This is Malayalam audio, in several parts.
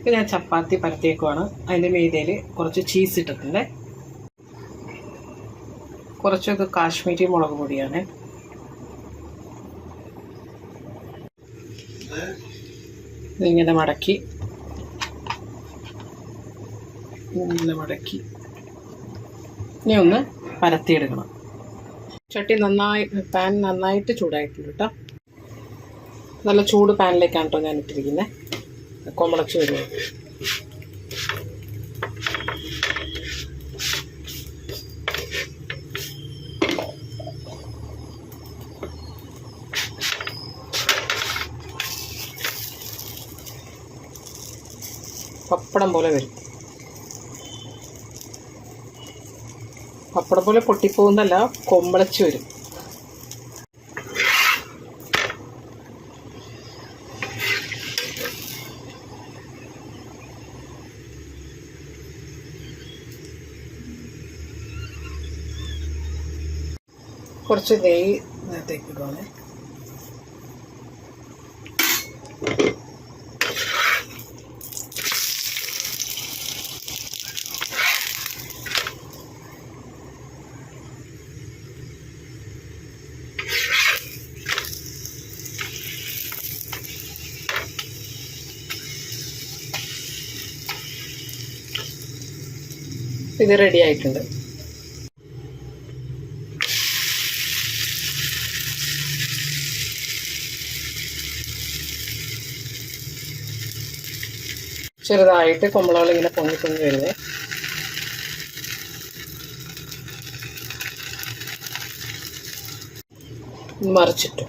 ഇപ്പം ഞാൻ ചപ്പാത്തി പരത്തിയേക്കുവാണ്. അതിന്റെ മീതയിൽ കുറച്ച് ചീസ് ഇട്ടിട്ടുണ്ട്. കുറച്ചൊക്കെ കാശ്മീരി മുളക് പൊടിയാണ്. ഇങ്ങനെ മടക്കി. ഇങ്ങനെ മടക്കി. ഇനി ഒന്ന് പരത്തിയെടുക്കണം. ചട്ടി നന്നായി പാൻ നന്നായിട്ട് ചൂടായിട്ടുണ്ട് കേട്ടോ. നല്ല ചൂട് പാനിലേക്കാണ് കേട്ടോ ഞാൻ ഇട്ടിരിക്കുന്നത് കൊമ്പളച്ച് വരുന്നത് പപ്പടം പോലെ വരും. പപ്പടം പോലെ പൊട്ടിപ്പോകുന്നല്ല കൊമ്പളച്ച് വരും. കുറച്ച് നെയ്യ് ഇതിനകത്തേക്ക് ഇടുവാണേ. ഇത് റെഡി ആയിട്ടുണ്ട്. ചെറുതായിട്ട് കുമ്പളകൾ ഇങ്ങനെ പൊങ്ങി പൊങ്ങി വരുന്നത് മറിച്ചിട്ടു.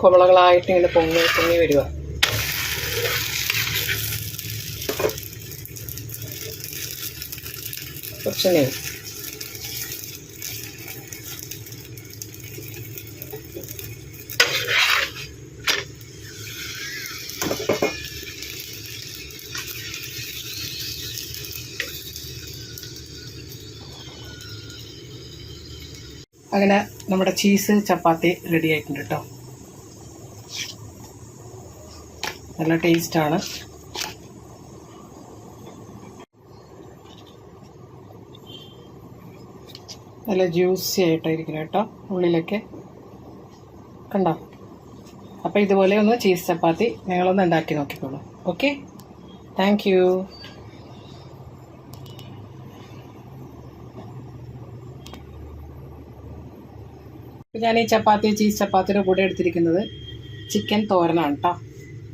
കുമ്പളകളായിട്ട് ഇങ്ങനെ പൊങ്ങി പൊങ്ങി വരിക കുറച്ച് നെയ്യ്. അങ്ങനെ നമ്മുടെ ചീസ് ചപ്പാത്തി റെഡി ആയിട്ടുണ്ട് കേട്ടോ നല്ല ടേസ്റ്റാണ് നല്ല ജ്യൂസി ആയിട്ടായിരിക്കും കേട്ടോ ഉള്ളിലൊക്കെ. കണ്ടോ? അപ്പോൾ ഇതുപോലെ ഒന്ന് ചീസ് ചപ്പാത്തി നിങ്ങളൊന്ന് ഉണ്ടാക്കി നോക്കിക്കോളൂ. ഓക്കെ താങ്ക് ഞാൻ ഈ ചപ്പാത്തി ചീസ് ചപ്പാത്തിയുടെ കൂടെ എടുത്തിരിക്കുന്നത്. ചിക്കൻ തോരനാണ് കേട്ടോ